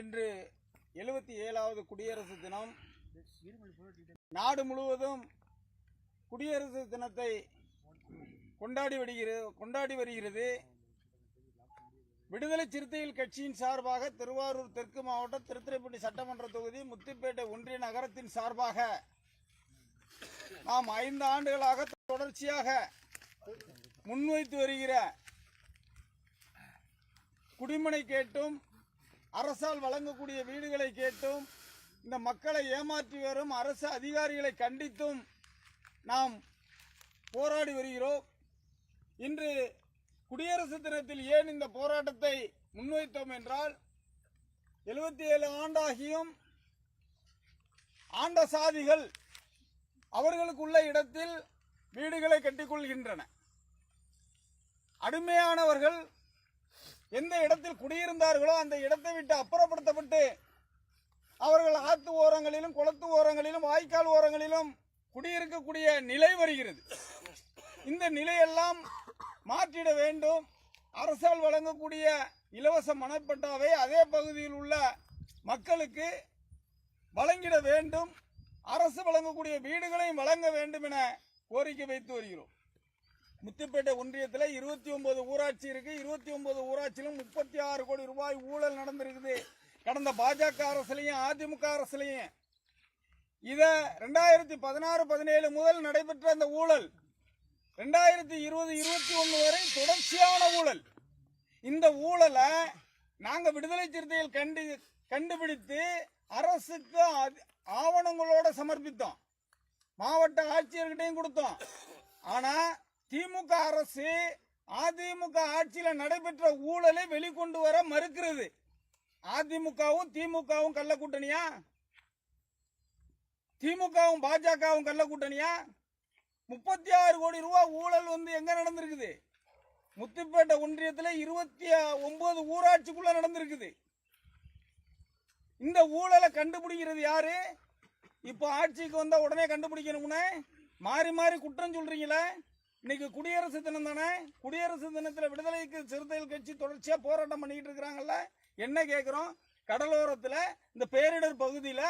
இன்று எழுபத்தி ஏழாவது குடியரசு தினம். நாடு முழுவதும் குடியரசு தினத்தை கொண்டாடி வருகிறது கொண்டாடி வருகிறது. விடுதலை சிறுத்தைகள் கட்சியின் சார்பாக திருவாரூர் தெற்கு மாவட்டம் திருத்துறைப்பூண்டி சட்டமன்ற தொகுதி முத்துப்பேட்டை ஒன்றிய நகரத்தின் சார்பாக நாம் ஐந்து ஆண்டுகளாக தொடர்ச்சியாக முன்வைத்து வருகிற குடிமனை கேட்டும் அரசால் வழங்கக்கூடிய வீடுகளை கேட்டும் இந்த மக்களை ஏமாற்றி வரும் அரசு அதிகாரிகளை கண்டித்தும் நாம் போராடி வருகிறோம். இன்று குடியரசு தினத்தில் ஏன் இந்த போராட்டத்தை முன்வைத்தோம் என்றால் எழுபத்தி ஏழு ஆண்டாகியும் ஆண்ட சாதிகள் அவர்களுக்குள்ள இடத்தில் வீடுகளை கட்டிக்கொள்கின்றன. அடிமையானவர்கள் எந்த இடத்தில் குடியிருந்தார்களோ அந்த இடத்தை விட்டு அப்புறப்படுத்தப்பட்டு அவர்கள் ஆத்து ஓரங்களிலும் குளத்து ஓரங்களிலும் வாய்க்கால் ஓரங்களிலும் குடியிருக்கக்கூடிய நிலை வருகிறது. இந்த நிலையெல்லாம் மாற்றிட வேண்டும். அரசால் வழங்கக்கூடிய இலவச மனப்பட்டாவை அதே பகுதியில் உள்ள மக்களுக்கு வழங்கிட வேண்டும். அரசு வழங்கக்கூடிய வீடுகளையும் வழங்க வேண்டும் என கோரிக்கை வைத்து வருகிறோம். முத்துப்பேட்டை ஒன்றியத்தில் இருபத்தி ஒன்பது ஊராட்சி இருக்கு. இருபத்தி ஒன்பது ஊராட்சியிலும் முப்பத்தி ஆறு கோடி ரூபாய் ஊழல் நடந்திருக்குது. கடந்த பாஜக அரசுலையும் அதிமுக அரசுலையும். இதை ரெண்டாயிரத்தி பதினாறு பதினேழு முதல் நடைபெற்ற அந்த ஊழல் ரெண்டாயிரத்தி இருபது இருபத்தி ஒன்று வரை தொடர்ச்சியான ஊழல். இந்த ஊழலை நாங்கள் விடுதலை சிறுத்தைகள் கண்டு கண்டுபிடித்து அரசுக்கு அது- ஆவணங்களோட சமர்ப்பித்தோம். மாவட்ட ஆட்சியர்கிட்டையும் கொடுத்தோம். ஆனால் திமுக அரசு அதிமுக ஆட்சியில நடைபெற்ற ஊழலை வெளிக்கொண்டு வர மறுக்கிறது. அதிமுகவும் திமுகவும் கள்ள கூட்டணியா? திமுகவும் பாஜகவும் கள்ள கூட்டணியா? முப்பத்தி ஆறு கோடி ரூபாய் ஊழல் வந்து எங்க நடந்திருக்குது? முத்துப்பேட்டை ஒன்றியத்தில் இருபத்தி ஒன்பது ஊராட்சிக்குள்ள நடந்திருக்குது. இந்த ஊழலை கண்டுபிடிக்கிறது யாரு? இப்போ ஆட்சிக்கு வந்தா உடனே கண்டுபிடிக்கணும்னே மாறி மாறி குற்றம் சொல்றீங்களே. இன்னைக்கு குடியரசு தினம் தானே? குடியரசு தினத்தில் விடுதலைக்கு சிறுத்தைகள் கட்சி தொடர்ச்சியாக போராட்டம் பண்ணிக்கிட்டு இருக்கிறாங்கல்ல? என்ன கேட்குறோம் கடலோரத்தில் இந்த பேரிடர் பகுதியில்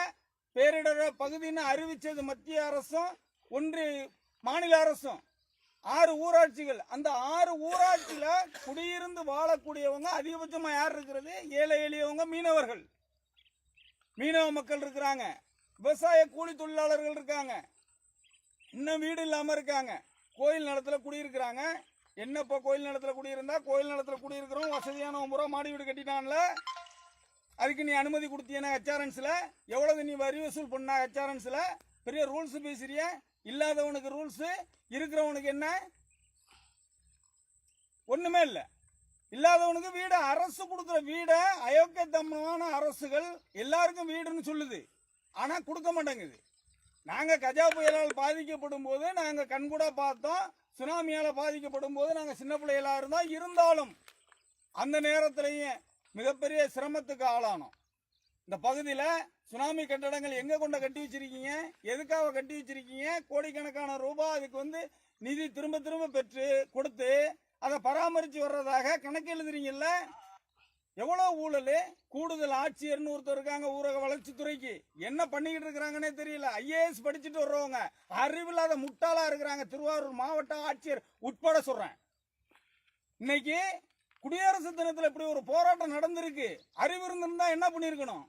பேரிடர் பகுதின்னு அறிவிச்சது மத்திய அரசும் ஒன்று மாநில அரசும். ஆறு ஊராட்சிகள். அந்த ஆறு ஊராட்சியில் குடியிருந்து வாழக்கூடியவங்க அதிகபட்சமாக யார் இருக்கிறது? ஏழை எளியவங்க மீனவர்கள். மீனவ மக்கள் இருக்கிறாங்க. விவசாய கூலி தொழிலாளர்கள் இருக்காங்க. இன்னும் வீடு இல்லாமல் இருக்காங்க. கோயில் நிலத்துல குடியிருக்கிறாங்க. என்னப்பா கோயில் நிலத்துல குடியிருந்தா? கோயில் நிலத்துல குடியிருக்கிறோம் வசதியான பூரா மாடி வீடு கட்டிட்டான்ல. அதுக்கு நீ அனுமதி கொடுத்தீனா ஹெச்ஆர்என்ஸ்ல எவ்வளவு நீ வரி வசூல் பண்ண ஹெச்ஆர்என்ஸ்ல பெரிய ரூல்ஸ் பேசுறிய? இல்லாதவனுக்கு ரூல்ஸ் இருக்கிறவனுக்கு என்ன? ஒண்ணுமே இல்ல. இல்லாதவனுக்கு வீடு. அரசு கொடுக்குற வீடை அயோக்கியத்தனமான அரசுகள் எல்லாருக்கும் வீடுன்னு சொல்லுது. ஆனா கொடுக்க மாட்டேங்குது. நாங்கள் கஜா புயலால் பாதிக்கப்படும் போது நாங்கள் கண்கூட பார்த்தோம். சுனாமியால் பாதிக்கப்படும் போது நாங்கள் சின்ன பிள்ளைகளாக இருந்தோம் இருந்தாலும் அந்த நேரத்திலையும் மிகப்பெரிய சிரமத்துக்கு ஆளானோம். இந்த பகுதியில் சுனாமி கட்டடங்கள் எங்கே கொண்ட கட்டி வச்சிருக்கீங்க? எதுக்காக கட்டி வச்சிருக்கீங்க? கோடிக்கணக்கான ரூபாய் அதுக்கு வந்து நிதி திரும்ப திரும்ப பெற்று கொடுத்து அதை பராமரித்து வர்றதாக கணக்கு எழுதுறீங்கல்ல? எவ்வளோ ஊழல்? கூடுதல் ஆட்சியர்னு ஒருத்தர் இருக்காங்க ஊரக வளர்ச்சித்துறைக்கு. என்ன பண்ணிக்கிட்டு இருக்கிறாங்கன்னே தெரியல. ஐஏஎஸ் படிச்சுட்டு வர்றவங்க. அறிவில்லாத முட்டாளா இருக்கிறாங்க. திருவாரூர் மாவட்ட ஆட்சியர். உட்பட சொல்றேன். இன்னைக்கு குடியரசு தினத்தில் இப்படி ஒரு போராட்டம் நடந்திருக்கு. அறிவு இருந்திருந்தா என்ன பண்ணிருக்கணும்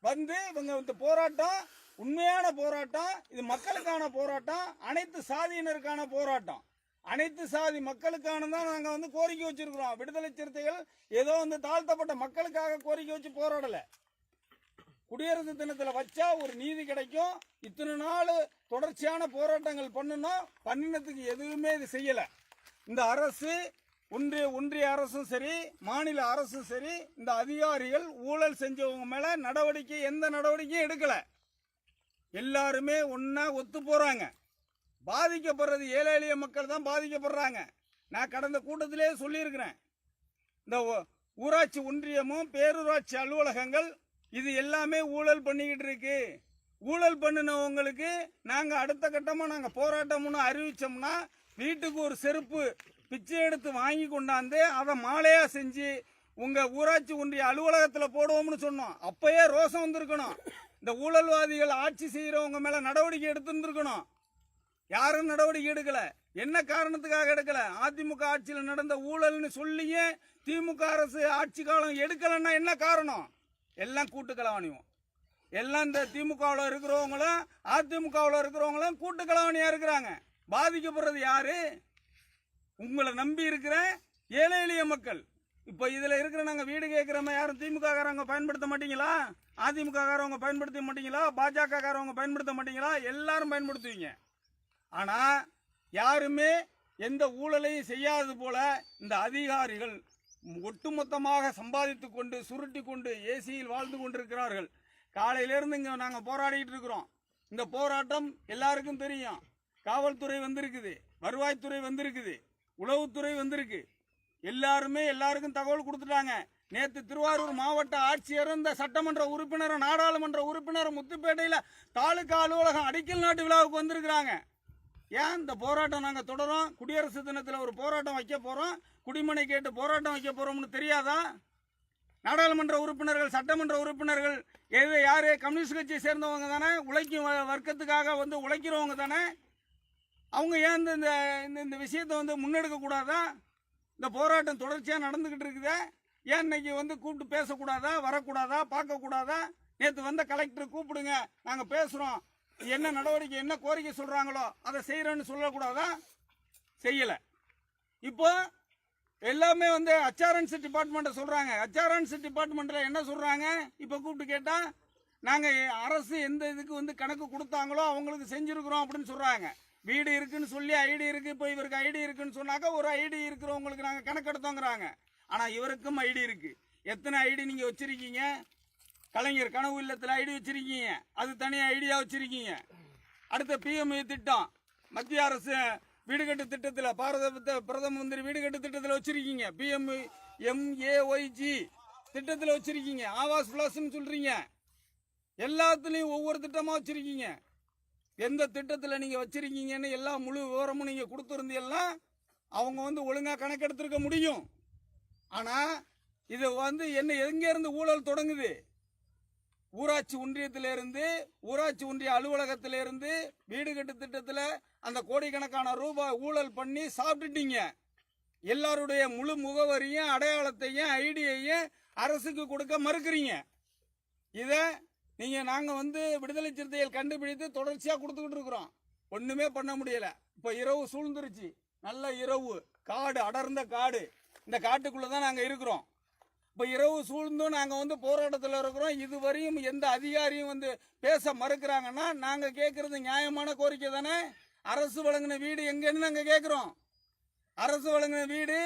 வந்து இவங்க இந்த போராட்டம் உண்மையான போராட்டம் இது மக்களுக்கான போராட்டம் அனைத்து சாதியினருக்கான போராட்டம். அனைத்து சாதி மக்களுக்கான தான் நாங்கள் வந்து கோரிக்கை வச்சிருக்கிறோம். விடுதலை சிறுத்தைகள் ஏதோ வந்து தாழ்த்தப்பட்ட மக்களுக்காக கோரிக்கை வச்சு போராடலை. குடியரசு தினத்தில் வச்சா ஒரு நீதி கிடைக்கும். இத்தனை நாள் தொடர்ச்சியான போராட்டங்கள் பண்ணணும் பண்ணினதுக்கு எதுவுமே இது செய்யலை. இந்த அரசு ஒன்றிய ஒன்றிய அரசும் சரி மாநில அரசும் சரி இந்த அதிகாரிகள் ஊழல் செஞ்சவங்க மேலே நடவடிக்கை எந்த நடவடிக்கையும் எடுக்கலை. எல்லாருமே ஒன்றா ஒத்து போகிறாங்க பாதிக்கப்படுறது ஏழை எளிய மக்கள் தான் பாதிக்கப்படுறாங்க. நான் கடந்த கூட்டத்திலே சொல்லியிருக்கிறேன். இந்த ஊராட்சி ஒன்றியமும் பேரூராட்சி அலுவலகங்கள் இது எல்லாமே ஊழல் பண்ணிக்கிட்டு இருக்கு. ஊழல் பண்ணினவங்களுக்கு நாங்கள் அடுத்த கட்டமாக நாங்கள் போராட்டம்னு அறிவித்தோம்னா வீட்டுக்கு ஒரு செருப்பு பிச்சை எடுத்து வாங்கி கொண்டாந்து அதை மாலையாக செஞ்சு உங்கள் ஊராட்சி ஒன்றிய அலுவலகத்தில் போடுவோம்னு சொன்னோம். அப்பயே ரோசம் வந்திருக்கணும். இந்த ஊழல்வாதிகள் ஆட்சி செய்கிறவங்க மேலே நடவடிக்கை எடுத்துருந்துருக்கணும். யாரும் நடவடிக்கை எடுக்கல. என்ன காரணத்துக்காக எடுக்கல? அதிமுக ஆட்சியில் நடந்த ஊழல்னு சொல்லியே திமுக அரசு ஆட்சி காலம் எடுக்கலன்னா என்ன காரணம்? எல்லாம் கூட்டு கலவாணியும். எல்லாம் இந்த திமுகவில் இருக்கிறவங்களும் அதிமுகவில் இருக்கிறவங்களும் கூட்டு இருக்கிறாங்க. பாதிக்கப்படுறது யாரு? உங்களை நம்பி இருக்கிற ஏழை எளிய மக்கள். இப்போ இதுல இருக்கிற நாங்க வீடு கேட்குறவங்க யாரும் திமுக காரவங்க பயன்படுத்த மாட்டீங்களா? அதிமுக காரவங்க பயன்படுத்த மாட்டீங்களா? பாஜக காரவங்க பயன்படுத்த மாட்டீங்களா? எல்லாரும் பயன்படுத்துவீங்க. ஆனால் யாருமே எந்த ஊழலையும் செய்யாதது போல இந்த அதிகாரிகள் ஒட்டுமொத்தமாக சம்பாதித்து கொண்டு சுருட்டி கொண்டு ஏசியில் வாழ்ந்து கொண்டிருக்கிறார்கள். காலையிலேருந்து இங்கே நாங்கள் போராடிட்டு இருக்கிறோம். இந்த போராட்டம் எல்லாருக்கும் தெரியும். காவல்துறை வந்திருக்குது வருவாய்த்துறை வந்திருக்குது உளவுத்துறை வந்திருக்கு. எல்லாருமே எல்லாருக்கும் தகவல் கொடுத்துட்டாங்க. நேற்று திருவாரூர் மாவட்ட ஆட்சியர் இந்த சட்டமன்ற உறுப்பினரும் நாடாளுமன்ற உறுப்பினரும் முத்துப்பேட்டையில் தாலுகா அலுவலகம் அடிக்கல் நாட்டு விழாவுக்கு வந்திருக்கிறாங்க. ஏன் இந்த போராட்டம் நாங்கள் தொடரும் குடியரசு தினத்தில் ஒரு போராட்டம் வைக்க போகிறோம் குடிமனை கேட்டு போராட்டம் வைக்க போகிறோம்னு தெரியாதா? நாடாளுமன்ற உறுப்பினர்கள் சட்டமன்ற உறுப்பினர்கள் எது யார்? கம்யூனிஸ்ட் கட்சியை சேர்ந்தவங்க தானே? உழைக்கும் வ- வர்க்கத்துக்காக வந்து உழைக்கிறவங்க தானே? அவங்க ஏன் இந்த இந்த- இந்த இந்த விஷயத்தை வந்து முன்னெடுக்கக்கூடாதா இந்த போராட்டம் தொடர்ச்சியாக நடந்துக்கிட்டு இருக்குதா. ஏன் இன்னைக்கு வந்து கூப்பிட்டு பேசக்கூடாதா? வரக்கூடாதா? பார்க்கக்கூடாதா? நேற்று வந்த கலெக்டர் கூப்பிடுங்க. நாங்கள் பேசுகிறோம் என்ன நடவடிக்கை என்ன கோரிக்கை சொல்கிறாங்களோ அதை செய்கிறேன்னு சொல்லக்கூடாதா? செய்யலை. இப்போ எல்லாமே வந்து அச்சாரன்ஸ் டிபார்ட்மெண்ட்டை சொல்கிறாங்க அச்சாரன்ஸ் டிபார்ட்மெண்ட்டில் என்ன சொல்கிறாங்க இப்போ கூப்பிட்டு கேட்டால் நாங்கள் அரசு எந்த இதுக்கு வந்து கணக்கு கொடுத்தாங்களோ அவங்களுக்கு செஞ்சுருக்குறோம் அப்படின்னு சொல்கிறாங்க வீடு இருக்குன்னு சொல்லி ஐடி இருக்குது இப்போ இவருக்கு ஐடி இருக்குன்னு சொன்னாக்கா ஒரு ஐடி இருக்கிறவங்களுக்கு நாங்கள் கணக்கெடுத்தோங்கிறாங்க. ஆனால் இவருக்கும் ஐடி இருக்குது எத்தனை ஐடி நீங்கள் வச்சுருக்கீங்க? கலைஞர் கனவு இல்லத்தில் ஐடி வச்சிருக்கீங்க. அது தனியாக ஐடியா வச்சிருக்கீங்க. அடுத்த பிஎம்இ திட்டம். மத்திய அரசு வீடு கட்டு திட்டத்தில் பாரத பிரதம மந்திரி வீடு கட்டு திட்டத்தில் வச்சிருக்கீங்க. பிஎம் எம்ஏஒய்ஜி திட்டத்தில் வச்சிருக்கீங்க. ஆவாஸ் பிளஸ்ன்னு சொல்கிறீங்க எல்லாத்துலேயும் ஒவ்வொரு திட்டமாக வச்சுருக்கீங்க. எந்த திட்டத்தில் நீங்கள் வச்சுருக்கீங்கன்னு எல்லா முழு விவரமும் நீங்கள் கொடுத்துருந்தீங்கன்னா அவங்க வந்து ஒழுங்காக கணக்கெடுத்திருக்க முடியும். ஆனால் இது வந்து என்ன எங்கேருந்து ஊழல் தொடங்குது? ஊராட்சி ஒன்றியத்திலிருந்து ஊராட்சி ஒன்றிய அலுவலகத்திலிருந்து வீடு கட்டு திட்டத்தில் அந்த கோடிக்கணக்கான ரூபாய் ஊழல் பண்ணி சாப்பிட்டுட்டீங்க. எல்லாருடைய முழு முகவரியும் அடையாளத்தையும் ஐடியையும் அரசுக்கு கொடுக்க மறுக்கிறீங்க. இதை நீங்கள் நாங்கள் வந்து விடுதலை சிறுத்தைகள் கண்டுபிடித்து தொடர்ச்சியாக கொடுத்துக்கிட்டு இருக்கிறோம். ஒன்றுமே பண்ண முடியல. இப்போ இரவு சூழ்ந்துருச்சு. நல்ல இரவு. காடு அடர்ந்த காடு. இந்த காட்டுக்குள்ளே தான் நாங்கள் இருக்கிறோம். இப்போ இரவு சூழ்ந்தும் நாங்கள் வந்து போராட்டத்தில் இருக்கிறோம். இதுவரையும் எந்த அதிகாரியும் வந்து பேச மறுக்கிறாங்கன்னா நாங்கள் கேட்குறது நியாயமான கோரிக்கை தானே? அரசு வழங்கின வீடு எங்கேன்னு நாங்கள் கேட்குறோம் அரசு வழங்கின வீடு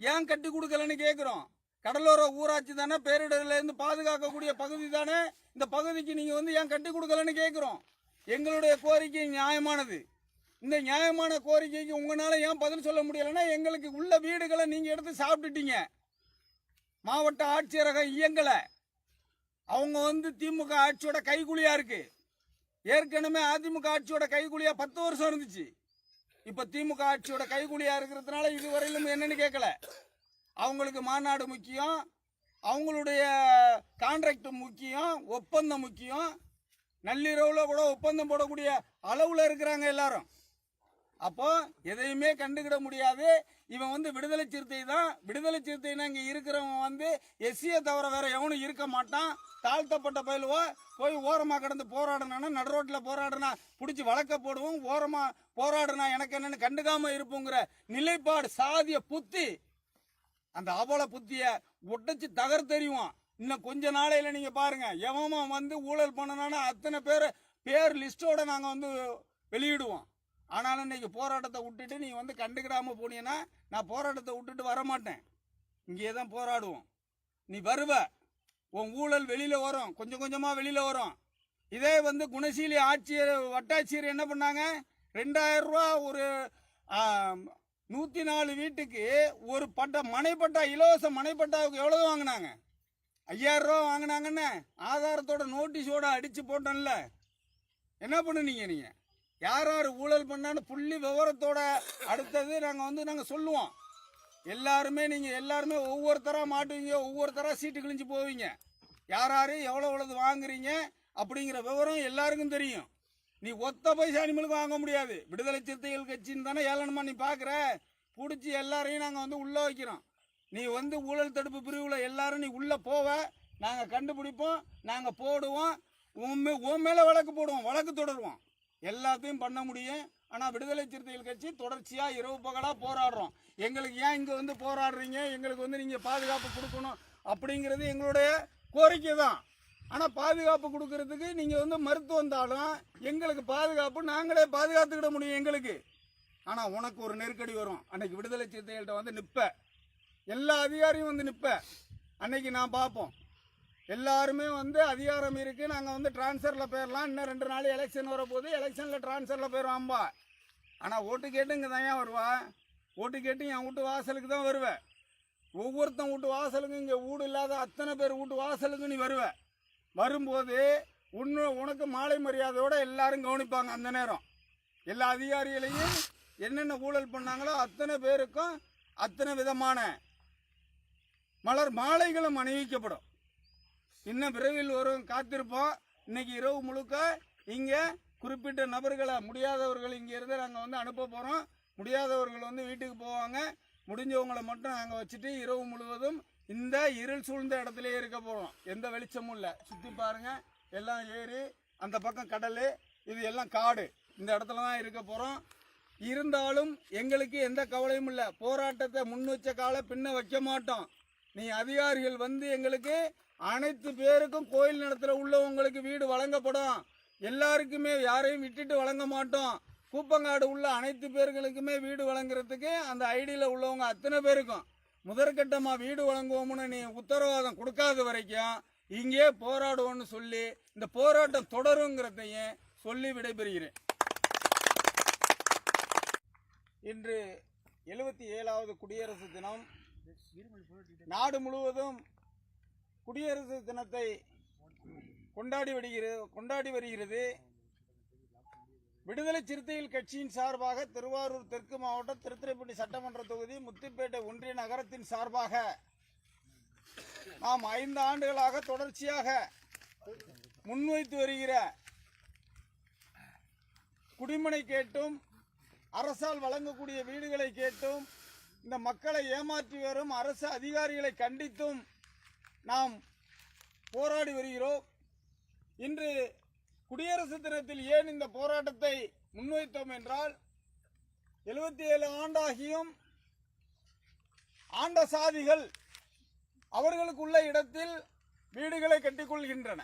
ஏன் கட்டி கொடுக்கலன்னு கேட்குறோம் கடலோர ஊராட்சி தானே பேரிடர்லேருந்து பாதுகாக்கக்கூடிய பகுதி தானே? இந்த பகுதிக்கு நீங்கள் வந்து ஏன் கட்டி கொடுக்கலன்னு கேட்குறோம் எங்களுடைய கோரிக்கை நியாயமானது. இந்த நியாயமான கோரிக்கைக்கு உங்களால் ஏன் பதில் சொல்ல முடியலைன்னா எங்களுக்கு உள்ள வீடுகளை நீங்கள் எடுத்து சாப்பிட்டுட்டீங்க. மாவட்ட ஆட்சியரகம் இயங்கலை. அவங்க வந்து திமுக ஆட்சியோட கைகுலியா இருக்கு. ஏற்கனவே அதிமுக ஆட்சியோட கைகுலியா பத்து வருஷம் இருந்துச்சு. இப்ப திமுக ஆட்சியோட கைகுலியா இருக்கிறதுனால இதுவரையிலும் என்னன்னு கேட்கல அவங்களுக்கு மாநாடு முக்கியம். அவங்களுடைய கான்ட்ராக்ட் முக்கியம். ஒப்பந்தம் முக்கியம். நள்ளிரவுல கூட ஒப்பந்தம் போடக்கூடிய அளவுல இருக்கிறாங்க எல்லாரும். அப்போ எதையுமே கண்டுக்கிட முடியாது. இவன் வந்து விடுதலை சிறுத்தை தான். விடுதலை சிறுத்தைனா இங்க இருக்கிறவன் வந்து எஸ்சியை தவிர வேற எவனும் இருக்க மாட்டான். தாழ்த்தப்பட்ட பயிலுவோ போய் ஓரமா கிடந்து போராடணும்னா நடு ரோட்டில் போராடினா பிடிச்சி வழக்க போடுவோம் ஓரமா போராடினா எனக்கு என்னன்னு கண்டுக்காம இருப்போங்கிற நிலைப்பாடு சாதிய புத்தி. அந்த அவல புத்திய உடைச்சு தகர்த்தெறிவான் இன்னும் கொஞ்ச நாளையில நீங்க பாருங்க எவமா வந்து ஊழல் பண்ணனானா அத்தனை பேர் பேர் லிஸ்டோட நாங்க வந்து வெளியிடுவோம். ஆனாலும் இன்றைக்கி போராட்டத்தை விட்டுட்டு நீ வந்து கண்டுக்கிடாம போனீங்கன்னா நான் போராட்டத்தை விட்டுட்டு வர மாட்டேன் இங்கே தான் போராடுவோம். நீ வருவ. உன் ஊழல் வெளியில் வரும். கொஞ்சம் கொஞ்சமாக வெளியில் வரும். இதே வந்து குணசீலி ஆட்சியர் வட்டாட்சியர் என்ன பண்ணாங்க? ரெண்டாயிரம் ரூபா ஒரு நூற்றி நாலு வீட்டுக்கு ஒரு பட்டா மனைப்பட்டா இலவச மனைப்பட்டாவுக்கு எவ்வளவு வாங்கினாங்க? ஐயாயிரம் ரூபா வாங்கினாங்கன்னு ஆதாரத்தோட நோட்டீஸோட அடித்து போட்டோம்ல என்ன பண்ணுனீங்க நீங்கள் யார் யார் ஊழல் பண்ணான்னு புள்ளி விவரத்தோட அடுத்தது நாங்கள் வந்து நாங்கள் சொல்லுவோம். எல்லாருமே நீங்கள் எல்லாருமே ஒவ்வொருத்தராக மாட்டுவீங்க ஒவ்வொருத்தராக சீட்டு கிழிஞ்சு போவீங்க. யார் யார் எவ்வளோ எவ்வளவு வாங்குறீங்க அப்படிங்கிற விவரம் எல்லாருக்கும் தெரியும். நீ ஒத்த பைசா அனிமலுக்கு வாங்க முடியாது. விடுதலை சிறுத்தைகள் கட்சின்னு தானே ஏளனமா நீ பார்க்குற பிடிச்சி எல்லாரையும் நாங்கள் வந்து உள்ளே வைக்கிறோம். நீ வந்து ஊழல் தடுப்பு பிரிவில் எல்லாரும் நீ உள்ளே போவ. நாங்கள் கண்டுபிடிப்போம் நாங்கள் போடுவோம். உன் மே- உன் மேலே வழக்கு போடுவோம் வழக்கு தொடருவோம். எல்லாத்தையும் பண்ண முடியும். ஆனால் விடுதலை சிறுத்தைகள் கட்சி தொடர்ச்சியாக இரவு பகலாக போராடுறோம். எங்களுக்கு ஏன் இங்கே வந்து போராடுறீங்க? எங்களுக்கு வந்து நீங்கள் பாதுகாப்பு கொடுக்கணும் அப்படிங்கிறது எங்களுடைய கோரிக்கை தான். ஆனால் பாதுகாப்பு கொடுக்கறதுக்கு நீங்கள் வந்து மறுத்து வந்தாலும் எங்களுக்கு பாதுகாப்பு நாங்களே பாதுகாத்துக்கிட முடியும் எங்களுக்கு. ஆனால் உனக்கு ஒரு நெருக்கடி வரும். அன்னைக்கு விடுதலை சிறுத்தைகள்கிட்ட வந்து நிற்ப எல்லா அதிகாரியும் வந்து நிற்ப அன்னைக்கு நான் பார்ப்போம். எல்லாருமே வந்து அதிகாரம் இருக்குது நாங்கள் வந்து டிரான்ஸ்ஃபரில் போயிடலாம் இன்னும் ரெண்டு நாள் எலெக்ஷன் வரப்போகுது. எலெக்ஷனில் டிரான்ஸ்ஃபரில் போயிடுவாம்பா ஆனால் ஓட்டு கேட்டு இங்கே தான் ஏன் வருவா? ஓட்டு கேட்டு என் வீட்டு வாசலுக்கு தான் வருவேன் ஒவ்வொருத்தன் வீட்டு வாசலுக்கும் இங்கே வீடு இல்லாத அத்தனை பேர் வீட்டு வாசலுக்கு நீ வருவ. வரும்போது உன்னு உனக்கு மாலை மரியாதையோடு எல்லாரும் கவனிப்பாங்க அந்த நேரம். எல்லா அதிகாரிகளையும் என்னென்ன ஊழல் பண்ணாங்களோ அத்தனை பேருக்கும் அத்தனை விதமான மலர் மாலைகளும் அணிவிக்கப்படும். இன்னும் விரைவில் வரும் காத்திருப்போம். இன்னைக்கு இரவு முழுக்க இங்கே குறிப்பிட்ட நபர்களை முடியாதவர்கள் இங்கேருந்து இருந்து வந்து அனுப்ப போகிறோம் முடியாதவர்கள் வந்து வீட்டுக்கு போவாங்க. முடிஞ்சவங்களை மட்டும் நாங்கள் வச்சுட்டு இரவு முழுவதும் இந்த இருள் சூழ்ந்த இடத்துலயே இருக்க போகிறோம் எந்த வெளிச்சமும் இல்லை. சுற்றி பாருங்கள் எல்லாம் ஏரி அந்த பக்கம் கடல் இது எல்லாம் காடு. இந்த இடத்துல தான் இருக்க போகிறோம் இருந்தாலும் எங்களுக்கு எந்த கவலையும் இல்லை. போராட்டத்தை முன் வச்ச கால பின்ன வைக்க மாட்டோம். நீ அதிகாரிகள் வந்து எங்களுக்கு அனைத்து பேருக்கும் கோயில் நிலத்துல உள்ளவங்களுக்கு வீடு வழங்கப்படும். எல்லாருக்குமே யாரையும் விட்டுட்டு வழங்க மாட்டோம். கூப்பங்காடு உள்ள அனைத்து பேர்களுக்குமே வீடு வழங்குறதுக்கு அந்த ஐடியில் உள்ளவங்க அத்தனை பேருக்கும். முதற்கட்டமாக வீடு வழங்குவோம்னு நீ உத்தரவாதம் கொடுக்காத வரைக்கும் இங்கே போராடுவோம்னு சொல்லி இந்த போராட்டம் தொடருங்கிறதையும் சொல்லி விடைபெறுகிறேன். இன்று எழுபத்தி ஏழாவது குடியரசு தினம். நாடு முழுவதும் குடியரசு தினத்தை கொண்டாடி வருகிறது கொண்டாடி வருகிறது. விடுதலை சிறுத்தைகள் கட்சியின் சார்பாக திருவாரூர் தெற்கு மாவட்டம் திருத்துறைப்பட்டி சட்டமன்ற தொகுதி முத்துப்பேட்டை ஒன்றிய நகரத்தின் சார்பாக நாம் ஐந்து ஆண்டுகளாக தொடர்ச்சியாக முன்வைத்து வருகிற குடிமனை கேட்டும் அரசால் வழங்கக்கூடிய வீடுகளை கேட்டும் இந்த மக்களை ஏமாற்றி வரும் அரசு அதிகாரிகளை கண்டித்தும் நாம் போராடி வருகிறோம். இன்று குடியரசு தினத்தில் ஏன் இந்த போராட்டத்தை முன்வைத்தோம் என்றால் எழுபத்தி ஏழு ஆண்டாகியும் ஆண்ட சாதிகள் அவர்களுக்குள்ள இடத்தில் வீடுகளை கட்டிக்கொள்கின்றன.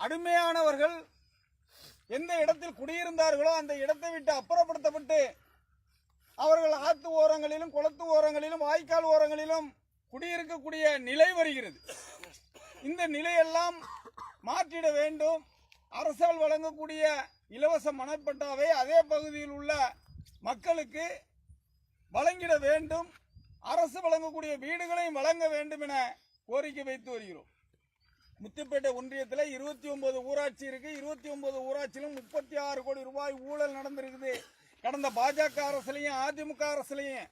அடிமையானவர்கள் எந்த இடத்தில் குடியிருந்தார்களோ அந்த இடத்தை விட்டு அப்புறப்படுத்தப்பட்டு அவர்கள் ஆத்து ஓரங்களிலும் குளத்து ஓரங்களிலும் வாய்க்கால் ஓரங்களிலும் குடியிருக்கக்கூடிய நிலை வருகிறது. இந்த நிலையெல்லாம் மாற்றிட வேண்டும். அரசால் வழங்கக்கூடிய இலவச மனப்பட்டாவை அதே பகுதியில் உள்ள மக்களுக்கு வழங்கிட வேண்டும். அரசு வழங்கக்கூடிய வீடுகளையும் வழங்க வேண்டும் என கோரிக்கை வைத்து வருகிறோம். முத்துப்பேட்டை ஒன்றியத்தில் இருபத்தி ஒன்பது ஊராட்சி இருக்கு. இருபத்தி ஒன்பது ஊராட்சியிலும் முப்பத்தி ஆறு கோடி ரூபாய் ஊழல் நடந்திருக்குது. கடந்த பாஜக அரசுலையும் அதிமுக அரசுலையும்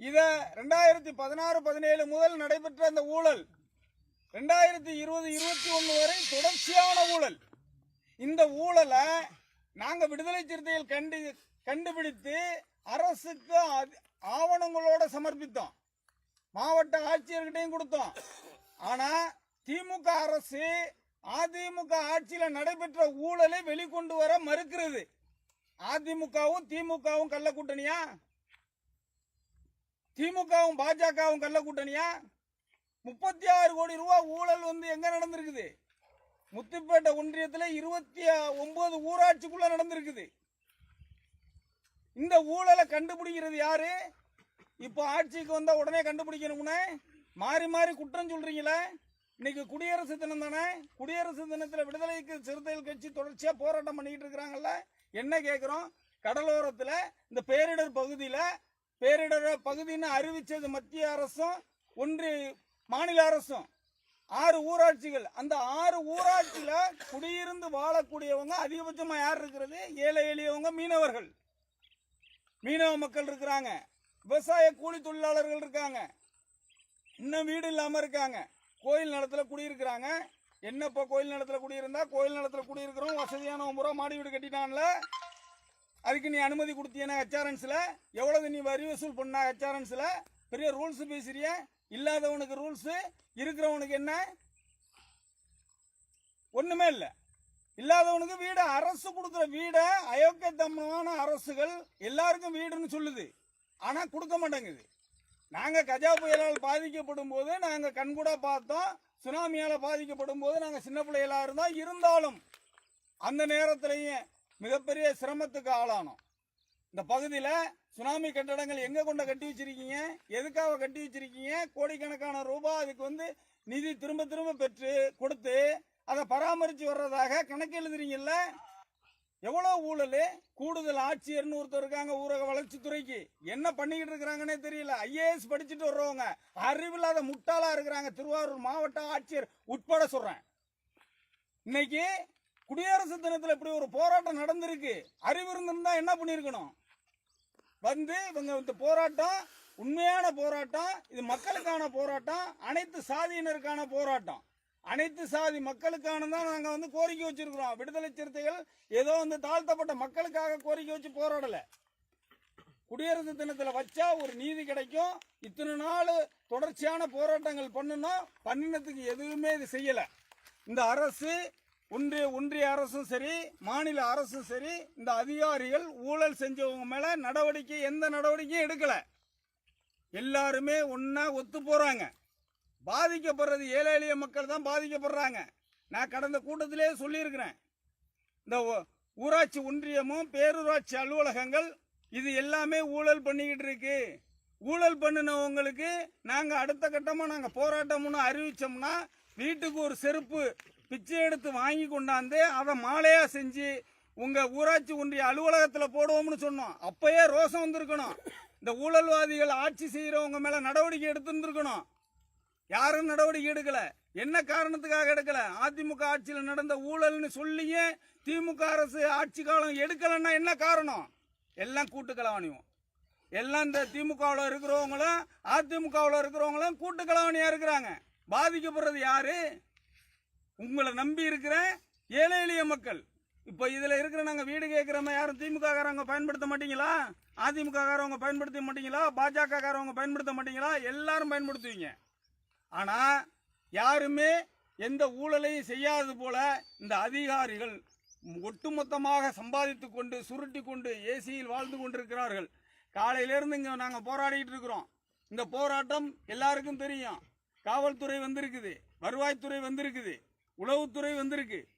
இதை ரெண்டாயிரத்தி பதினாறு பதினேழு முதல் நடைபெற்ற அந்த ஊழல் ரெண்டாயிரத்தி இருபது இருபத்தி ஒன்று வரை தொடர்ச்சியான ஊழல். இந்த ஊழலை நாங்கள் விடுதலை சிறுத்தைகள் கண்டு கண்டுபிடித்து அரசுக்கு அது- ஆவணங்களோட சமர்ப்பித்தோம். மாவட்ட ஆட்சியர்கிட்டையும் கொடுத்தோம். ஆனால் திமுக அரசு அதிமுக ஆட்சியில் நடைபெற்ற ஊழலை வெளிக்கொண்டு வர மறுக்கிறது. அதிமுகவும் திமுகவும் கள்ள கூட்டணியா? திமுகவும் பாஜகவும் கள்ள கூட்டணியா முப்பத்தி ஆறு கோடி ரூபாய் ஊழல் வந்து எங்க நடந்திருக்குது? முத்துப்பேட்டை ஒன்றியத்தில் இருபத்தி ஒன்பது ஊராட்சிக்குள்ள நடந்திருக்குது. இந்த ஊழலை கண்டுபிடிக்கிறது யாரு? இப்போ ஆட்சிக்கு வந்தா உடனே கண்டுபிடிக்கணும்னே மாறி மாறி குற்றம் சொல்றீங்களே. இன்னைக்கு குடியரசு தினம் தானே. குடியரசு தினத்துல விடுதலைக்கு சிறுத்தைகள் கட்சி தொடர்ச்சியா போராட்டம் பண்ணிட்டு இருக்கிறாங்கல்ல. என்ன கேட்குறோம் கடலோரத்துல இந்த பேரிடர் பகுதியில பேரிடர் பகுதின்னு அறிவிச்சது மத்திய அரசும் ஒன்று மாநில அரசும். ஆறு ஊராட்சிகள். அந்த ஆறு ஊராட்சியில் குடியிருந்து வாழக்கூடியவங்க அதிகபட்சமாக யார் இருக்கிறது? ஏழை எளியவங்க மீனவர்கள். மீனவ மக்கள் இருக்கிறாங்க. விவசாய கூலி தொழிலாளர்கள் இருக்காங்க. இன்னும் வீடு இல்லாமல் இருக்காங்க. கோயில் நிலத்தில் குடியிருக்கிறாங்க. என்ன இப்போ கோயில் நிலத்தில் குடியிருந்தா? கோயில் நிலத்தில் குடியிருக்கிறோம். வசதியான முறை மாடி வீடு கட்டிட்டான்ல. அதுக்கு நீ அனுமதி கொடுத்தீனா ஹெச்ஆர்என்ஸில் எவ்வளவு நீ வரி வசூல் பண்ண ஹெச்ஆர்என்ஸில் பெரிய ரூல்ஸ் பேசுறிய? இல்லாதவனுக்கு ரூல்ஸ் இருக்கிறவனுக்கு என்ன? ஒண்ணுமே இல்லை. இல்லாதவனுக்கு வீடு. அரசு கொடுக்குற வீடை அயோக்கியத்தனமான அரசுகள் எல்லாருக்கும் வீடுன்னு சொல்லுது. ஆனால் கொடுக்க மாட்டேங்குது. நாங்கள் கஜா புயலால் பாதிக்கப்படும் போது நாங்கள் கண்கூட பார்த்தோம். சுனாமியால் பாதிக்கப்படும் போது நாங்கள் சின்ன பிள்ளைகளாக இருந்தோம் இருந்தாலும் அந்த நேரத்திலையும் மிகப்பெரிய சிரமத்துக்கு ஆளானோம். இந்த பகுதியில சுனாமி கட்டடங்கள் எங்க கொண்ட கட்டி வச்சிருக்கீங்க? எதுக்காக கட்டி வச்சிருக்கீங்க? கோடிக்கணக்கான ரூபாய் அதுக்கு வந்து நிதி திரும்ப திரும்ப பெற்று கொடுத்து அதை பராமரிச்சு வர்றதாக கணக்கு எழுதுறீங்கல்ல? எவ்வளோ ஊழல்? கூடுதல் ஆட்சியர்னு ஒருத்தர் இருக்காங்க ஊரக வளர்ச்சித்துறைக்கு. என்ன பண்ணிக்கிட்டு இருக்கிறாங்கன்னே தெரியல. ஐஏஎஸ் படிச்சுட்டு வர்றவங்க. அறிவில்லாத முட்டாளா இருக்கிறாங்க. திருவாரூர் மாவட்ட ஆட்சியர் உட்பட சொல்றேன். இன்னைக்கு குடியரசு தினத்தில் இப்படி ஒரு போராட்டம் நடந்திருக்கு. அறிவு இருந்திருந்தா என்ன பண்ணியிருக்கணும்? வந்து இவங்க இந்த போராட்டம் உண்மையான போராட்டம் இது மக்களுக்கான போராட்டம் அனைத்து சாதியினருக்கான போராட்டம். அனைத்து சாதி மக்களுக்கான தான் நாங்கள் வந்து கோரிக்கை வச்சிருக்கிறோம். விடுதலை சிறுத்தைகள் ஏதோ வந்து தாழ்த்தப்பட்ட மக்களுக்காக கோரிக்கை வச்சு போராடலை. குடியரசு தினத்தில் வச்சா ஒரு நீதி கிடைக்கும். இத்தனை நாள் தொடர்ச்சியான போராட்டங்கள் பண்ணணும் பண்ணினதுக்கு எதுவுமே இது செய்யலை. இந்த அரசு ஒன்றிய ஒன்றிய அரசும் சரி மாநில அரசும் சரி இந்த அதிகாரிகள் ஊழல் செஞ்சவங்க மேல நடவடிக்கை எந்த நடவடிக்கையும் எடுக்கல. எல்லாருமே ஒன்னா ஒத்து போறாங்க. பாதிக்கப்படுறது ஏழை எளிய மக்கள் தான் பாதிக்கப்படுறாங்க. நான் கடந்த கூட்டத்திலே சொல்லியிருக்கிறேன். இந்த ஊராட்சி ஒன்றியமும் பேரூராட்சி அலுவலகங்கள் இது எல்லாமே ஊழல் பண்ணிக்கிட்டு இருக்கு. ஊழல் பண்ணினவங்களுக்கு நாங்கள் அடுத்த கட்டமாக நாங்கள் போராட்டம்னு அறிவித்தோம்னா வீட்டுக்கு ஒரு செருப்பு பிச்சை எடுத்து வாங்கி கொண்டாந்து அதை மாலையா செஞ்சு உங்க ஊராட்சி ஒன்றிய அலுவலகத்துல போடுவோம்னு சொன்னோம். அப்பயே ரோசம் வந்திருக்கணும். இந்த ஊழல்வாதிகள் ஆட்சி செய்யறவங்க மேல நடவடிக்கை எடுத்துருந்துருக்கணும். யாரும் நடவடிக்கை எடுக்கல. என்ன காரணத்துக்காக எடுக்கல? அதிமுக ஆட்சியில் நடந்த ஊழல்னு சொல்லியே திமுக அரசு ஆட்சி காலம் எடுக்கலன்னா என்ன காரணம்? எல்லாம் கூட்டுக்கலவாணியும் எல்லாம் இந்த திமுகவில் இருக்கிறவங்களும் அதிமுகவில் இருக்கிறவங்களும் கூட்டு இருக்கிறாங்க. பாதிக்கப்படுறது யாரு? உங்களை நம்பி இருக்கிற ஏழை எளிய மக்கள். இப்போ இதில் இருக்கிற நாங்கள் வீடு கேட்குறவங்க யாரும் திமுக காரவங்க பயன்படுத்த மாட்டீங்களா? அதிமுக காரவங்க பயன்படுத்த மாட்டீங்களா? பாஜக காரவங்க பயன்படுத்த மாட்டீங்களா? எல்லாரும் பயன்படுத்துவீங்க. ஆனால் யாருமே எந்த ஊழலையும் செய்யாதது போல இந்த அதிகாரிகள் ஒட்டுமொத்தமாக சம்பாதித்து கொண்டு சுருட்டி கொண்டு ஏசியில் வாழ்ந்து கொண்டிருக்கிறார்கள். காலையிலேருந்து இங்கே நாங்கள் போராடிட்டு இருக்கிறோம். இந்த போராட்டம் எல்லாருக்கும் தெரியும். காவல்துறை வந்திருக்குது. வருவாய்த்துறை வந்திருக்குது. உளவுத்துறை வந்திருக்கு.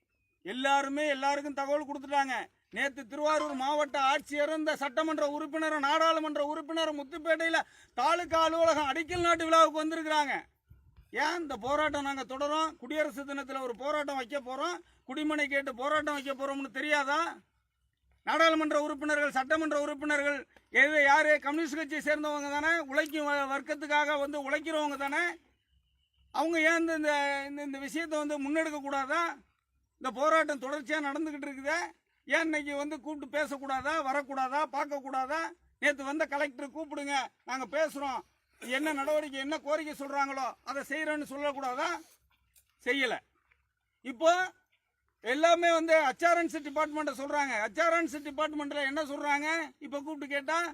எல்லாருமே எல்லாருக்கும் தகவல் கொடுத்துட்டாங்க. நேற்று திருவாரூர் மாவட்ட ஆட்சியர் இந்த சட்டமன்ற உறுப்பினர் நாடாளுமன்ற உறுப்பினர் முத்துப்பேட்டையில் தாலுகா அலுவலகம் அடிக்கல் நாட்டு விழாவுக்கு வந்திருக்கிறாங்க. ஏன் இந்த போராட்டம் நாங்கள் தொடரோம்? குடியரசு தினத்தில் ஒரு போராட்டம் வைக்க போகிறோம் குடிமனை கேட்டு போராட்டம் வைக்க போகிறோம்னு தெரியாதா? நாடாளுமன்ற உறுப்பினர்கள் சட்டமன்ற உறுப்பினர்கள் எது யார் கம்யூனிஸ்ட் கட்சியை சேர்ந்தவங்க தானே? உழைக்கும் வ- வர்க்கத்துக்காக வந்து உழைக்கிறவங்க தானே? அவங்க ஏன் இந்த இந்த- இந்த இந்த விஷயத்தை வந்து முன்னெடுக்க கூடாதா இந்த போராட்டம் தொடர்ச்சியாக நடந்துக்கிட்டு இருக்குது. ஏன் இன்னைக்கு வந்து கூப்பிட்டு பேசக்கூடாதா? வரக்கூடாதா? பார்க்கக்கூடாதா? நேற்று வந்த கலெக்டர் கூப்பிடுங்க. நாங்கள் பேசுகிறோம் என்ன நடவடிக்கை என்ன கோரிக்கை சொல்கிறாங்களோ அதை செய்கிறோன்னு சொல்லக்கூடாதா? செய்யலை. இப்போ எல்லாமே வந்து அச்சாரன்ஸ் டிபார்ட்மெண்ட்டை சொல்கிறாங்க அச்சாரன்ஸ் டிபார்ட்மெண்ட்டில் என்ன சொல்கிறாங்க இப்போ கூப்பிட்டு கேட்டால்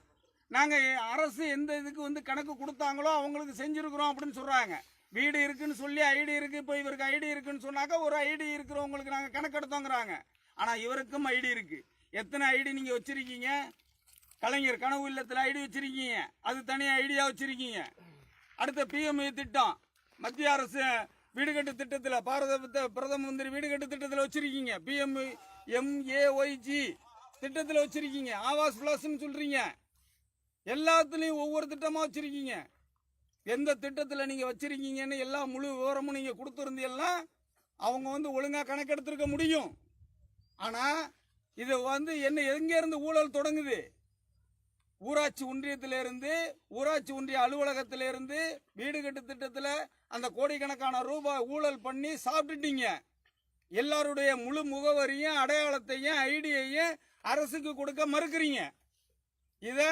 நாங்கள் அரசு எந்த இதுக்கு வந்து கணக்கு கொடுத்தாங்களோ அவங்களுக்கு செஞ்சுருக்குறோம் அப்படின்னு சொல்கிறாங்க வீடு இருக்குன்னு சொல்லி ஐடி இருக்கு இப்போ இவருக்கு ஐடி இருக்குன்னு சொன்னாக்கா ஒரு ஐடி இருக்கிறவங்களுக்கு நாங்கள் கணக்கெடுத்தோங்கிறாங்க. ஆனால் இவருக்கும் ஐடி இருக்கு. எத்தனை ஐடி நீங்கள் வச்சிருக்கீங்க? கலைஞர் கனவு இல்லத்தில் ஐடி வச்சிருக்கீங்க. அது தனியாக ஐடியா வச்சிருக்கீங்க. அடுத்த பிஎம்இ திட்டம். மத்திய அரசு வீடு கட்டு திட்டத்தில் பாரத பிரதம மந்திரி வீடு கட்டு திட்டத்தில் வச்சிருக்கீங்க. பிஎம் எம்ஏஒய்ஜி திட்டத்தில் வச்சிருக்கீங்க. ஆவாஸ் பிளஸ்ன்னு சொல்கிறீங்க எல்லாத்துலேயும் ஒவ்வொரு திட்டமாக வச்சுருக்கீங்க. எந்த திட்டத்தில் நீங்கள் வச்சிருக்கீங்கன்னு எல்லா முழு விவரமும் நீங்கள் கொடுத்துருந்தீங்கன்னா அவங்க வந்து ஒழுங்காக கணக்கெடுத்திருக்க முடியும். ஆனால் இது வந்து என்ன எங்கேருந்து ஊழல் தொடங்குது? ஊராட்சி ஒன்றியத்திலிருந்து ஊராட்சி ஒன்றிய அலுவலகத்திலிருந்து வீடு கட்டு திட்டத்தில் அந்த கோடிக்கணக்கான ரூபாய் ஊழல் பண்ணி சாப்பிட்டுட்டீங்க. எல்லாருடைய முழு முகவரியும் அடையாளத்தையும் ஐடியையும் அரசுக்கு கொடுக்க மறுக்கிறீங்க. இதை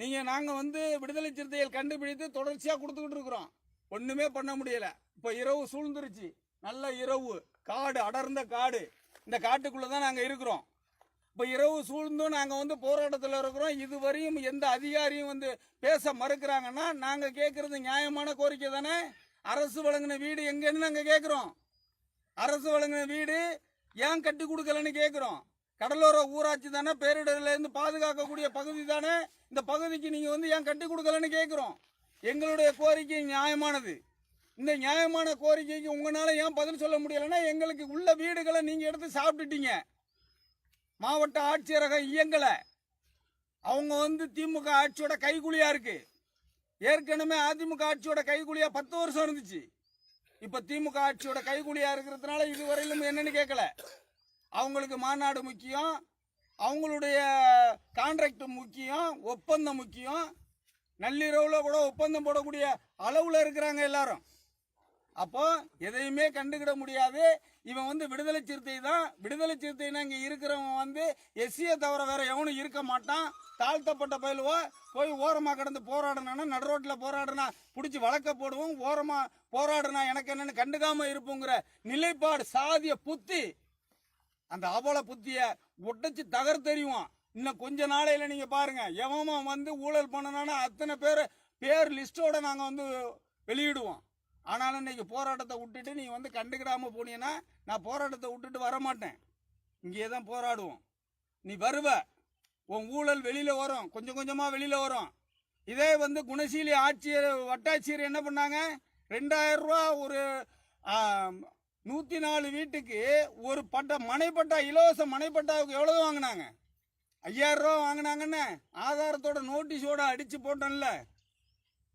நீங்க நாங்க வந்து விடுதலை சிறுத்தைகள் கண்டுபிடித்து தொடர்ச்சியா கொடுத்துக்கிட்டு இருக்கிறோம். ஒண்ணுமே பண்ண முடியல. இப்ப இரவு சூழ்ந்துருச்சு. நல்ல இரவு. காடு அடர்ந்த காடு. இந்த காட்டுக்குள்ளே தான் நாங்க இருக்கிறோம். இப்ப இரவு சூழ்ந்தும் நாங்க வந்து போராட்டத்தில் இருக்கிறோம். இதுவரையும் எந்த அதிகாரியும் வந்து பேச மறுக்கிறாங்கன்னா நாங்க கேட்கறது நியாயமான கோரிக்கை தானே? அரசு வழங்கின வீடு எங்கன்னு நாங்க கேட்கிறோம் அரசு வழங்கின வீடு ஏன் கட்டி கொடுக்கலன்னு கேட்குறோம் கடலோர ஊராட்சி தானே பேரிடர்லேருந்து பாதுகாக்கக்கூடிய பகுதி தானே. இந்த பகுதிக்கு நீங்கள் வந்து ஏன் கட்டி கொடுக்கலன்னு கேட்குறோம் எங்களுடைய கோரிக்கை நியாயமானது. இந்த நியாயமான கோரிக்கைக்கு உங்களால் ஏன் பதில் சொல்ல முடியலைன்னா எங்களுக்கு உள்ள வீடுகளை நீங்கள் எடுத்து சாப்பிட்டுட்டீங்க. மாவட்ட ஆட்சியரகம் இயங்கலை அவங்க வந்து திமுக ஆட்சியோட கைகுலியா இருக்கு. ஏற்கனவே அதிமுக ஆட்சியோட கைகுலியா பத்து வருஷம் இருந்துச்சு. இப்போ திமுக ஆட்சியோட கைகூலியா இருக்கிறதுனால இதுவரையிலும் என்னன்னு கேட்கல அவங்களுக்கு மாநாடு முக்கியம் அவங்களுடைய கான்ட்ராக்ட் முக்கியம் ஒப்பந்தம் முக்கியம். நள்ளிரவில் கூட ஒப்பந்தம் போடக்கூடிய அளவில் இருக்கிறாங்க எல்லாரும். அப்போ எதையுமே கண்டுக்கிட முடியாது. இவன் வந்து விடுதலை சிறுத்தை தான். விடுதலை சிறுத்தைனா இங்கே இருக்கிறவன் வந்து எஸ்சியை தவிர வேற எவனும் இருக்க மாட்டான். தாழ்த்தப்பட்ட பயிலுவோ போய் ஓரமாக கிடந்து போராடினா நடு போராடினா பிடிச்சி வழக்க போடுவோம் போராடினா எனக்கு என்னென்னு கண்டுக்காமல் இருப்போங்கிற நிலைப்பாடு சாதிய புத்தி அந்த அவல புத்திய உடைச்சு தகர்த்தெறிவான் இன்னும் கொஞ்ச நாளையில நீங்க பாருங்க. எவமா வந்து ஊழல் பண்ணனானா அத்தனை பேர் பேர் லிஸ்டோட நாங்க வந்து வெளியிடுவோம். ஆனாலும் இன்னைக்கு போராட்டத்தை விட்டுட்டு நீ வந்து கண்டுக்கிடாம போனீங்கன்னா நான் போராட்டத்தை விட்டுட்டு வர மாட்டேன் இங்கேயே தான் போராடுவோம். நீ வருவ. உன் ஊழல் வெளியில வரும். கொஞ்சம் கொஞ்சமா வெளியில வரும். இதே வந்து குணசீலி ஆட்சியர் வட்டாட்சியர் என்ன பண்ணாங்க? ரெண்டாயிரம் ரூபா ஒரு நூத்தி நாலு வீட்டுக்கு ஒரு பட்டா மனைப்பட்டா இலவச மனைப்பட்டாவுக்கு எவ்வளவு வாங்கினாங்க? ஐயாயிரம் ரூபா வாங்கினாங்கன்னு ஆதாரத்தோட நோட்டீஸோட அடிச்சு போட்டோம்ல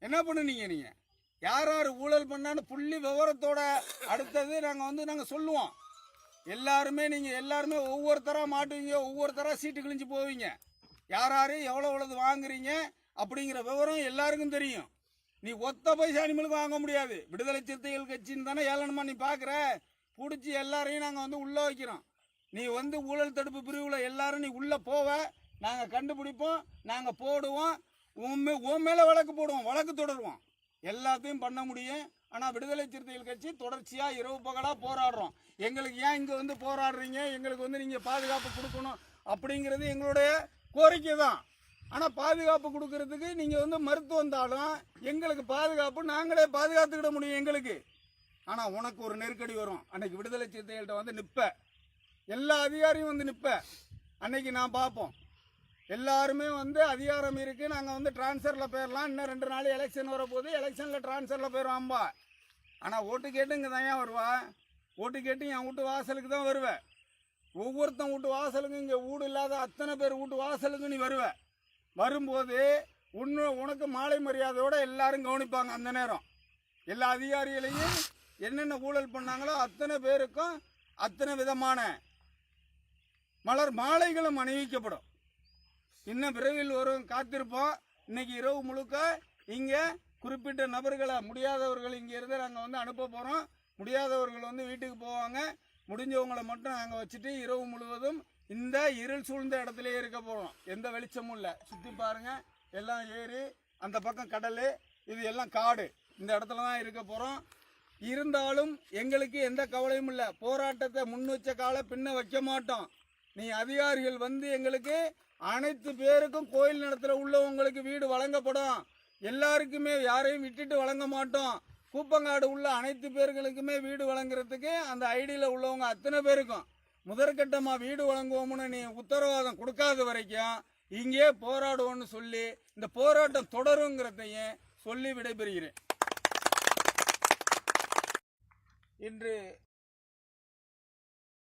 என்ன பண்ணுனீங்க நீங்க? யார் யார் ஊழல் பண்ணான்னு புள்ளி விவரத்தோட அடுத்தது நாங்கள் வந்து நாங்கள் சொல்லுவோம். எல்லாருமே நீங்கள் எல்லாருமே ஒவ்வொருத்தராக மாட்டுவீங்க ஒவ்வொருத்தராக சீட்டு கிழிஞ்சு போவீங்க. யார் யார் எவ்வளோ எவ்வளவு வாங்குறீங்க அப்படிங்கிற விவரம் எல்லாருக்கும் தெரியும். நீ ஒத்த பைசா அனிமலுக்கு வாங்க முடியாது. விடுதலை சிறுத்தைகள் கட்சின்னு தானே ஏளனமா நீ பார்க்குற பிடிச்சி எல்லாரையும் நாங்கள் வந்து உள்ளே வைக்கிறோம். நீ வந்து ஊழல் தடுப்பு பிரிவில் எல்லாரும் நீ உள்ளே போவ. நாங்கள் கண்டுபிடிப்போம் நாங்கள் போடுவோம். உன் உன் மேலே வழக்கு போடுவோம் வழக்கு தொடருவோம். எல்லாத்தையும் பண்ண முடியும். ஆனால் விடுதலை சிறுத்தைகள் கட்சி தொடர்ச்சியாக இரவு பகலாக போராடுறோம். எங்களுக்கு ஏன் இங்கே வந்து போராடுறீங்க? எங்களுக்கு வந்து நீங்கள் பாதுகாப்பு கொடுக்கணும் அப்படிங்கிறது எங்களுடைய கோரிக்கை தான் ஆனால் பாதுகாப்பு கொடுக்கறதுக்கு நீங்கள் வந்து மருத்துவம் வந்தாலும் எங்களுக்கு பாதுகாப்பு நாங்களே பாதுகாத்துக்கிட முடியும் எங்களுக்கு. ஆனால் உனக்கு ஒரு நெருக்கடி வரும். அன்னைக்கு விடுதலை சிறுத்தைகள்கிட்ட வந்து நிற்ப எல்லா அதிகாரியும் வந்து நிற்ப அன்னைக்கு நான் பார்ப்போம். எல்லாருமே வந்து அதிகாரம் இருக்குது நாங்கள் வந்து டிரான்ஸ்ஃபரில் போயிடலாம். இன்னும் ரெண்டு நாள் எலெக்ஷன் வரப்போகுது. எலெக்ஷனில் டிரான்ஸ்ஃபரில் போயிடுவாம்பா ஆனால் ஓட்டு கேட்டு இங்கே தான் ஏன் வருவா? ஓட்டு கேட்டு என் வீட்டு வாசலுக்கு தான் வருவேன் ஒவ்வொருத்தன் வீட்டு வாசலுக்கும் இங்கே வீடு இல்லாத அத்தனை பேர் வீட்டு வாசலுக்கும் நீ வருவ. வரும்போது உன்னு உனக்கு மாலை மரியாதையோடு எல்லாரும் கவனிப்பாங்க அந்த நேரம். எல்லா அதிகாரிகளையும் என்னென்ன ஊழல் பண்ணாங்களோ அத்தனை பேருக்கும் அத்தனை விதமான மலர் மாலைகளும் அணிவிக்கப்படும். இன்னும் விரைவில் வரும் காத்திருப்போம். இன்னைக்கு இரவு முழுக்க இங்கே குறிப்பிட்ட நபர்களை முடியாதவர்கள் இங்கேருந்து நாங்கள் வந்து அனுப்ப போகிறோம் முடியாதவர்கள் வந்து வீட்டுக்கு போவாங்க. முடிஞ்சவங்களை மட்டும் நாங்கள் வச்சுட்டு இரவு முழுவதும் இந்த இருள் சூழ்ந்த இடத்துலயே இருக்க போகிறோம் எந்த வெளிச்சமும் இல்லை. சுற்றி பாருங்க எல்லாம் ஏரி அந்த பக்கம் கடல் இது எல்லாம் காடு. இந்த இடத்துல தான் இருக்க போகிறோம் இருந்தாலும் எங்களுக்கு எந்த கவலையும் இல்லை. போராட்டத்தை முன் வச்ச கால பின்ன வைக்க மாட்டோம். நீ அதிகாரிகள் வந்து எங்களுக்கு அனைத்து பேருக்கும் கோயில் நிலத்தில் உள்ளவங்களுக்கு வீடு வழங்கப்படும். எல்லாருக்குமே யாரையும் விட்டுட்டு வழங்க மாட்டோம். கூப்பங்காடு உள்ள அனைத்து பேர்களுக்குமே வீடு வழங்குறதுக்கு அந்த ஐடியில் உள்ளவங்க அத்தனை பேருக்கும். முதற்கட்டமாக வீடு வழங்குவோம்னு நீ உத்தரவாதம் கொடுக்காத வரைக்கும் இங்கே போராடுவோம்னு சொல்லி இந்த போராட்டம் தொடருங்கிறதையும் சொல்லி விடைபெறுகிறேன். இன்று